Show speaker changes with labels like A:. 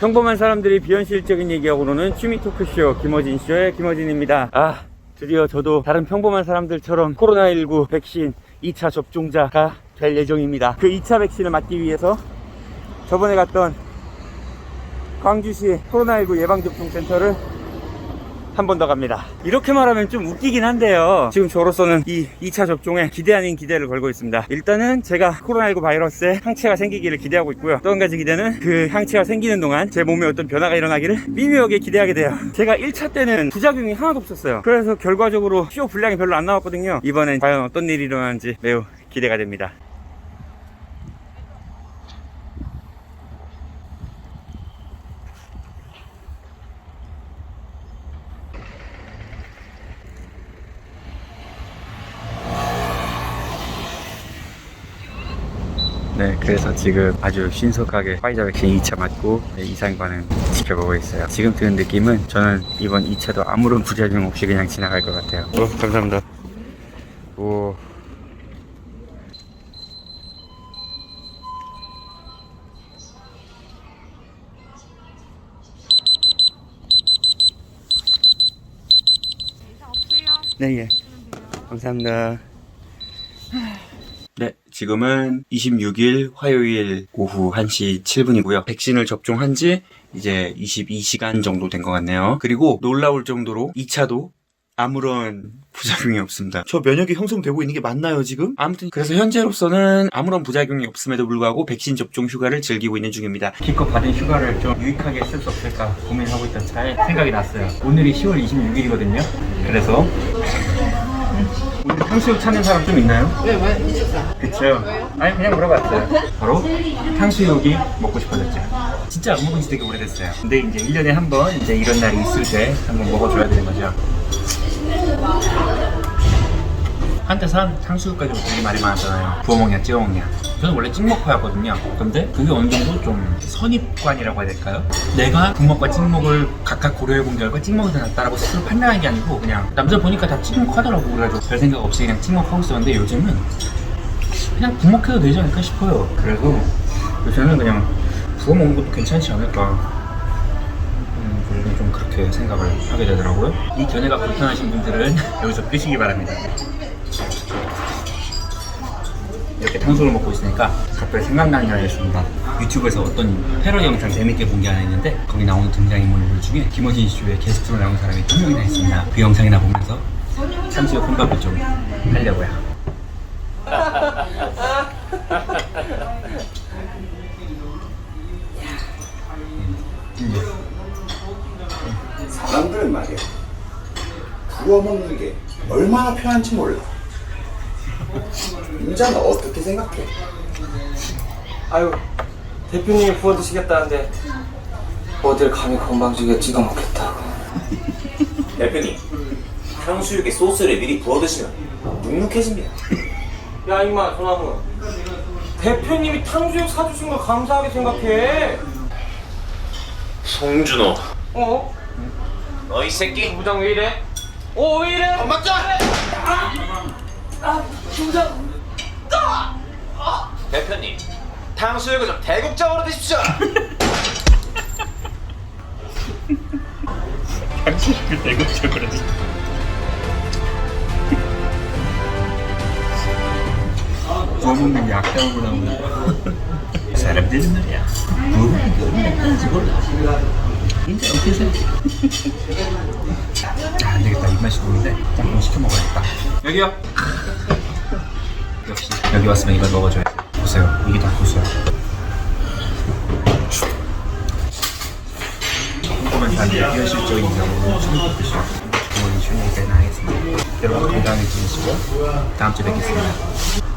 A: 평범한 사람들이 비현실적인 얘기하고 노는 취미 토크쇼 김어진 쇼의 김어진입니다. 아 드디어 저도 다른 평범한 사람들처럼 코로나19 백신 2차 접종자가 될 예정입니다. 그 2차 백신을 맞기 위해서 저번에 갔던 광주시 코로나19 예방접종센터를 한 번 더 갑니다. 이렇게 말하면 좀 웃기긴 한데요. 지금 저로서는 이 2차 접종에 기대 아닌 기대를 걸고 있습니다. 일단은 제가 코로나19 바이러스에 항체가 생기기를 기대하고 있고요. 또 한 가지 기대는 그 항체가 생기는 동안 제 몸에 어떤 변화가 일어나기를 미묘하게 기대하게 돼요. 제가 1차 때는 부작용이 하나도 없었어요. 그래서 결과적으로 쇼 분량이 별로 안 나왔거든요. 이번엔 과연 어떤 일이 일어나는지 매우 기대가 됩니다. 네, 그래서 지금 아주 신속하게 화이자 백신 2차 맞고 네, 이상 반응 지켜보고 있어요. 지금 드는 느낌은 저는 이번 2차도 아무런 부작용 없이 그냥 지나갈 것 같아요. 오, 감사합니다. 오. 네, 예. 감사합니다. 네, 지금은 26일 화요일 오후 1시 7분이고요. 백신을 접종한 지 이제 22시간 정도 된 것 같네요. 그리고 놀라울 정도로 2차도 아무런 부작용이 없습니다.
B: 저 면역이 형성되고 있는 게 맞나요, 지금?
A: 아무튼 그래서 현재로서는 아무런 부작용이 없음에도 불구하고 백신 접종 휴가를 즐기고 있는 중입니다. 기껏 받은 휴가를 좀 유익하게 쓸 수 없을까 고민하고 있던 차에 생각이 났어요. 오늘이 10월 26일이거든요. 그래서 오늘 탕수육 찾는 사람 좀 있나요?
C: 왜, 왜? 있었어.
A: 그쵸. 아니 그냥 물어봤어요. 바로 탕수육이 먹고 싶어졌죠. 진짜 안 먹은 지 되게 오래됐어요. 근데 이제 1년에 한 번 이제 이런 날이 있을 때 한번 먹어줘야 되는 거죠. 한때산 탕수육 가지고 되게 말이 많았잖아요. 부어 먹냐, 찍어 먹냐. 저는 원래 찍먹파였거든요. 근데 그게 어느 정도 좀 선입관이라고 해야 될까요? 내가 국먹과 찍먹을 각각 고려해 본 결과 찍먹이 더 낫다라고 스스로 판단한 게 아니고 그냥 남자 보니까 다 찍먹하더라고 그래가지고 별 생각 없이 그냥 찍먹하고 있었는데 요즘은 그냥 국먹해도 되지 않을까 싶어요. 그래서 요새는 그냥 부어 먹는 것도 괜찮지 않을까. 음, 좀 그렇게 생각을 하게 되더라고요. 이 견해가 불편하신 분들은 여기서 끄시기 바랍니다. 이렇게 탕수육을 먹고 있으니까 갑자기 생각나는 게 하나 있습니다. 유튜브에서 어떤 패러디 영상 재밌게 본 게 하나 있는데 거기 나오는 등장인물 중에 김어진 쇼의 게스트로 나온 사람이 두 명이나 있습니다. 그 영상이나 보면서 탕수육 혼밥을 좀 하려고요.
B: 사람들은 말이야. 부어 먹는 게 얼마나 편한지 몰라. 인자는 어떻게 생각해?
D: 아유 대표님이 부어 드시겠다는데 어딜 감히 건방지게 찍어 먹겠다고
E: 대표님, 탕수육에 소스를 미리 부어 드시면 눅눅해집니다.
D: 야 임마 소나무 대표님이 탕수육 사주신 걸 감사하게 생각해
E: 송준호,
D: 어?
E: 너 이 새끼.
D: 부장 왜 이래? 어왜 이래? 안 맞자! 아
E: 대표님, 탕수육을 좀 대국적으로 드십시오.
A: 탕수육을 대국적으로 구워 먹는 게 악당으로 나오는 거. 사람들은 말이야. 구워 먹는 게 얼마나 편한지 몰라. 진짜 어때서? 아, 안 되겠다. 입맛이 도는데 짬뽕 시켜 먹어야겠다. 여기요. 역시 여기 왔으면 이걸 먹어줘야 돼. 보세요. 이게 다 고소야. 조금만 사는데 현실적인 경우는 충분히 여기까지 하겠습니다. 여러분 건강히 지내시고 다음 주에 뵙겠습니다.